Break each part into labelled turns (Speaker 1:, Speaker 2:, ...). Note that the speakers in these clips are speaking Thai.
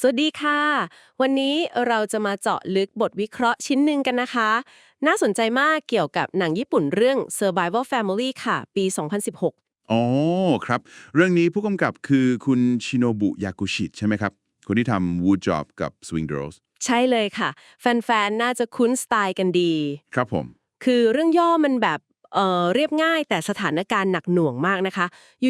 Speaker 1: สวัสดีค่ะ วันนี้เราจะมาเจาะลึกบทวิเคราะห์ชิ้นหนึ่งกันนะคะ น่าสนใจมากเกี่ยวกับหนังญี่ปุ่นเรื่อง Survival Family ค่ะ ปี 2016
Speaker 2: อ๋อครับ เรื่องนี้ผู้กำกับคือคุณชิโนบุยากุชิใช่ไหมครับ คนที่ทำ Wood Job กับ Swing Girls
Speaker 1: ใช่เลยค่ะ แฟนๆ น่าจะคุ้นสไตล์กันดี
Speaker 2: ครับผม
Speaker 1: คือเรื่องย่อมันแบบ เอ่อเรียบง่ายแต่สถานการณ์หนักหน่วงมากนะคะ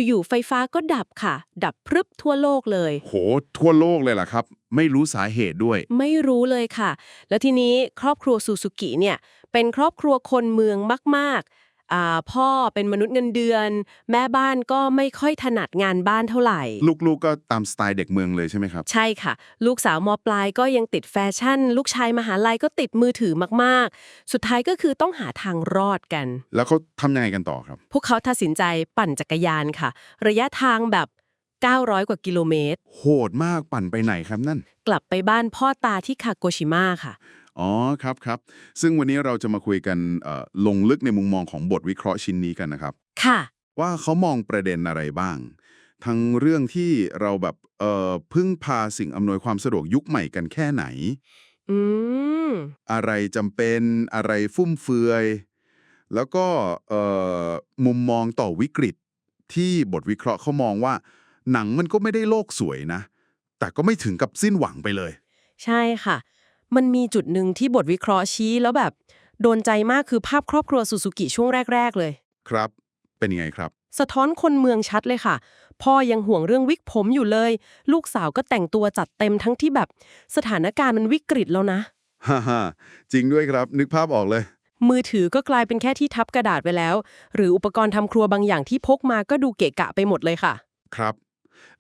Speaker 1: อยู่ๆไฟฟ้าก็ดับค่ะ ดับพรึบทั่วโลกเลย
Speaker 2: โห ทั่วโลกเลยล่ะครับ ไม่รู้สาเหตุด้วย
Speaker 1: ไม่รู้เลยค่ะ แล้วทีนี้ครอบครัวซูซูกิเนี่ยเป็นครอบครัวคนเมืองมากๆอ่า พ่อเป็นมนุษย์เงินเดือน แม่บ้านก็ไม่ค่อยถนัดงานบ้านเท่าไหร่
Speaker 2: ลูกๆก็ตามสไตล์เด็กเมืองเลยใช่ไหมครับ
Speaker 1: ใช่ค่ะ ลูกสาวมปลายก็ยังติดแฟชั่น ลูกชายมหาลัยก็ติดมือถือมากๆ สุดท้ายก็คือต้องหาทางรอดกัน
Speaker 2: แล้วเขาทำยังไงกันต่อครับ
Speaker 1: พวกเขาตัดสินใจปั่นจักรยานค่ะ ระยะทางแบบ 900 กว่ากิโลเมตร
Speaker 2: โหดมากปั่นไปไหนครับนั่น
Speaker 1: กลับไปบ้านพ่อตาที่คาโกชิมะค่ะ
Speaker 2: อ๋อครับครับ ซึ่งวันนี้เราจะมาคุยกันเอ่อลงลึกในมุมมองของบทวิเคราะห์ชิ้นนี้กันนะครับ
Speaker 1: ค่ะ
Speaker 2: ว่าเขามองประเด็นอะไรบ้าง ทั้งเรื่องที่เราแบบเอ่อพึ่งพาสิ่งอำนวยความสะดวกยุคใหม่กันแค่ไหน
Speaker 1: อืม
Speaker 2: อะไรจำเป็นอะไรฟุ่มเฟือย แล้วก็เอ่อมุมมองต่อวิกฤต ที่บทวิเคราะห์เขามองว่า หนังมันก็ไม่ได้โลกสวยนะ แต่ก็ไม่ถึงกับสิ้นหวังไปเลย
Speaker 1: ใช่ค่ะ มันมีจุดหนึ่งที่บทวิเคราะห์ชี้แล้วแบบ โดนใจมากคือภาพครอบครัวซูซูกิช่วงแรก ๆ เลย
Speaker 2: ครับ เป็นยังไงครับ
Speaker 1: สะท้อนคนเมืองชัดเลยค่ะ พ่อยังห่วงเรื่องวิกผมอยู่เลย ลูกสาวก็แต่งตัวจัดเต็มทั้งที่แบบสถานการณ์มันวิกฤตแล้วนะ
Speaker 2: ฮ่าฮ่าจริงด้วยครับ นึกภาพออกเลย
Speaker 1: มือถือก็กลายเป็นแค่ที่ทับกระดาษไปแล้ว หรืออุปกรณ์ทำครัวบางอย่างที่พกมาก็ดูเกะกะไปหมดเลยค่ะ
Speaker 2: ครับ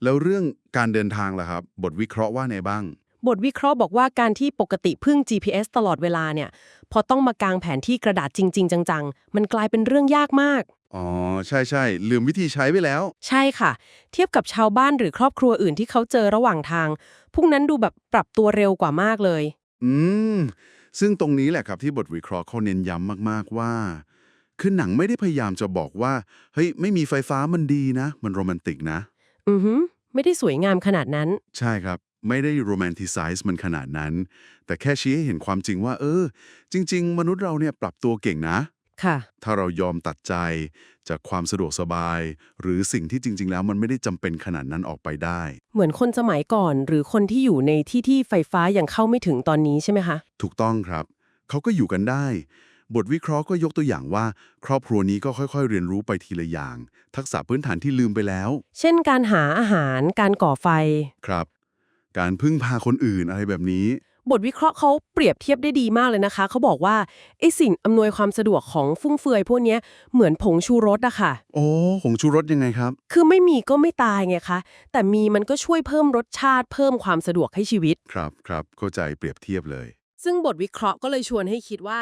Speaker 2: แล้วเรื่องการเดินทางล่ะครับ บทวิเคราะห์ว่าไงบ้าง
Speaker 1: บทวิเคราะห์บอกว่าการที่ปกติพึ่ง GPS ตลอดเวลาเนี่ย พอต้องมากางแผนที่กระดาษจริง ๆ จัง ๆ มันกลายเป็นเรื่องยากมาก
Speaker 2: อ๋อ ใช่ใช่ลืมวิธีใช้ไปแล้ว
Speaker 1: ใช่ค่ะ เทียบกับชาวบ้านหรือครอบครัวอื่นที่เขาเจอระหว่างทาง พวกนั้นดูแบบปรับตัวเร็วกว่ามากเลย
Speaker 2: อืม ซึ่งตรงนี้แหละครับที่บทวิเคราะห์เขาเน้นย้ำมากๆว่าคือหนังไม่ได้พยายามจะบอกว่า เฮ้ย ไม่มีไฟฟ้ามันดีนะ มันโรแมนติกนะ
Speaker 1: อือหือไม่ได้สวยงามขนาดนั้น
Speaker 2: ใช่ครับ ไม่ได้โรแมนติไซส์มันขนาดนั้น แต่แค่ชี้ให้เห็นความจริงว่า เออ จริง ๆ มนุษย์เราเนี่ยปรับตัวเก่งนะ
Speaker 1: ค่ะ
Speaker 2: ถ้าเรายอมตัดใจจากความสะดวกสบาย หรือสิ่งที่จริง ๆ แล้วมันไม่ได้จำเป็นขนาดนั้นออกไปได้
Speaker 1: เหมือนคนสมัยก่อน หรือคนที่อยู่ในที่ที่ไฟฟ้ายังเข้าไม่ถึงตอนนี้ใช่ไหมคะ
Speaker 2: ถูกต้องครับ เขาก็อยู่กันได้ บทวิเคราะห์ก็ยกตัวอย่างว่า ครอบครัวนี้ก็ค่อยๆ เรียนรู้ไปทีละอย่าง ทักษะพื้นฐานที่ลืมไปแล้ว
Speaker 1: เช่นการหาอาหารการก่อไฟ
Speaker 2: ครับ การพึ่งพาคนอื่นอะไรแบบนี้
Speaker 1: บทวิเคราะห์เขาเปรียบเทียบได้ดีมากเลยนะคะ เขาบอกว่าไอ้สิ่งอำนวยความสะดวกของฟุ่มเฟือยพวกเนี้ยเหมือนผงชูรสอะค่ะ
Speaker 2: โอ้ผงชูรสยังไงครับ
Speaker 1: คือไม่มีก็ไม่ตายไงคะ แต่มีมันก็ช่วยเพิ่มรสชาติเพิ่มความสะดวกให้ชีวิต
Speaker 2: ครับครับเข้าใจเปรียบเทียบเลย
Speaker 1: ซึ่งบทวิเคราะห์ก็เลยชวนให้คิดว่า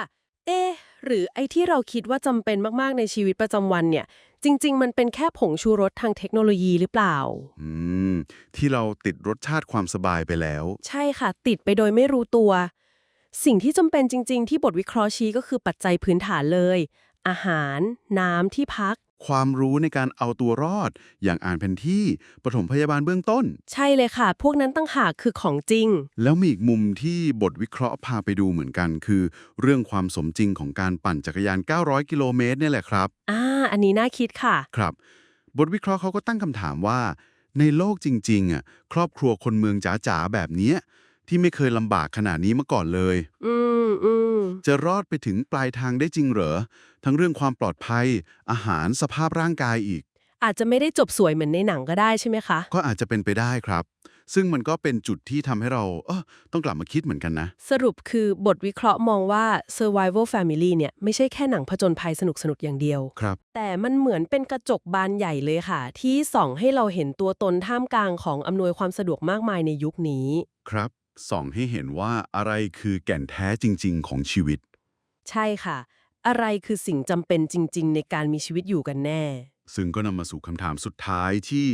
Speaker 1: เอ๊ะหรือไอ้ที่เราคิดว่าจำเป็นมากๆในชีวิตประจำวันเนี่ย จริง ๆ มันเป็นแค่ผงชูรสทางเทคโนโลยีหรือเปล่า
Speaker 2: อืม ที่เราติดรสชาติความสบายไปแล้ว
Speaker 1: ใช่ค่ะ ติดไปโดยไม่รู้ตัว สิ่งที่จำเป็นจริง ๆ ที่บทวิเคราะห์ชี้ก็คือปัจจัยพื้นฐานเลย อาหาร น้ำที่พัก
Speaker 2: ความรู้ในการเอาตัวรอด อย่างอ่านแผนที่ปฐมพยาบาลเบื้องต้น
Speaker 1: ใช่เลยค่ะ พวกนั้นตั้งหากคือของจริง
Speaker 2: แล้วมีอีกมุมที่บทวิเคราะห์พาไปดูเหมือนกัน คือ เรื่องความสมจริงของการปั่นจักรยาน 900 กิโลเมตรเนี่ยแหละครับ
Speaker 1: อ่า อันนี้น่าคิดค่ะ
Speaker 2: ครับ บทวิเคราะห์เขาก็ตั้งคำถามว่า ในโลกจริงๆอะครอบครัวคนเมืองจ๋าๆแบบเนี้ย ที่ไม่เคยลำบากขนาดนี้มาก่อนเลย
Speaker 1: อืมอืม
Speaker 2: จะรอดไปถึงปลายทางได้จริงเหรอ ทั้งเรื่องความปลอดภัย อาหารสภาพร่างกายอีก
Speaker 1: อาจจะไม่ได้จบสวยเหมือนในหนังก็ได้ใช่ไหมคะ
Speaker 2: ก็อาจจะเป็นไปได้ครับ ซึ่งมันก็เป็นจุดที่ทำให้เราเออต้องกลับมาคิดเหมือนกันนะ
Speaker 1: สรุปคือบทวิเคราะห์มองว่า survival family เนี่ยไม่ใช่แค่หนังผจญภัยสนุกๆอย่างเดียว
Speaker 2: ครับ
Speaker 1: แต่มันเหมือนเป็นกระจกบานใหญ่เลยค่ะ ที่ส่องให้เราเห็นตัวตนท่ามกลางของอำนวยความสะดวกมากมายในยุคนี้
Speaker 2: ครับ ส่องให้เห็นว่าอะไรคือแก่นแท้จริง ๆ ของชีวิต
Speaker 1: ใช่ค่ะ อะไรคือสิ่งจำเป็นจริง ๆ ในการมีชีวิตอยู่กันแน่
Speaker 2: ซึ่งก็นำมาสู่คำถามสุดท้ายที่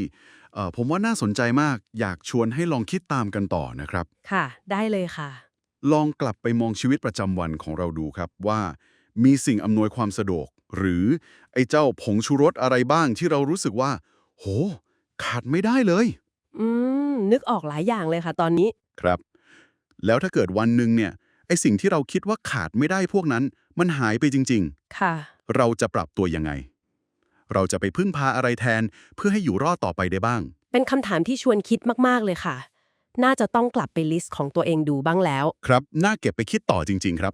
Speaker 2: เอ่อผมว่าน่าสนใจมาก อยากชวนให้ลองคิดตามกันต่อนะครับ
Speaker 1: ค่ะ ได้เลยค่ะ
Speaker 2: ลองกลับไปมองชีวิตประจำวันของเราดูครับว่า มีสิ่งอำนวยความสะดวก หรือไอ้เจ้าผงชูรสอะไรบ้างที่เรารู้สึกว่า โห ขาดไม่ได้เลย
Speaker 1: ออืม นึกออกหลายอย่างเลยค่ะ ตอนนี้
Speaker 2: ครับ แล้วถ้าเกิดวันหนึ่งเนี่ยไอสิ่งที่เราคิดว่าขาดไม่ได้พวกนั้น มันหายไปจริง
Speaker 1: ค่ะ
Speaker 2: ๆเราจะปรับตัวยังไง เราจะไปพึ่งพาอะไรแทนเพื่อให้อยู่รอดต่อไปได้บ้าง
Speaker 1: เป็นคำถามที่ชวนคิดมากๆเลยค่ะ น่าจะต้องกลับไปลิสต์ของตัวเองดูบ้างแล้ว
Speaker 2: ครับ น่าเก็บไปคิดต่อจริง ๆ ครับ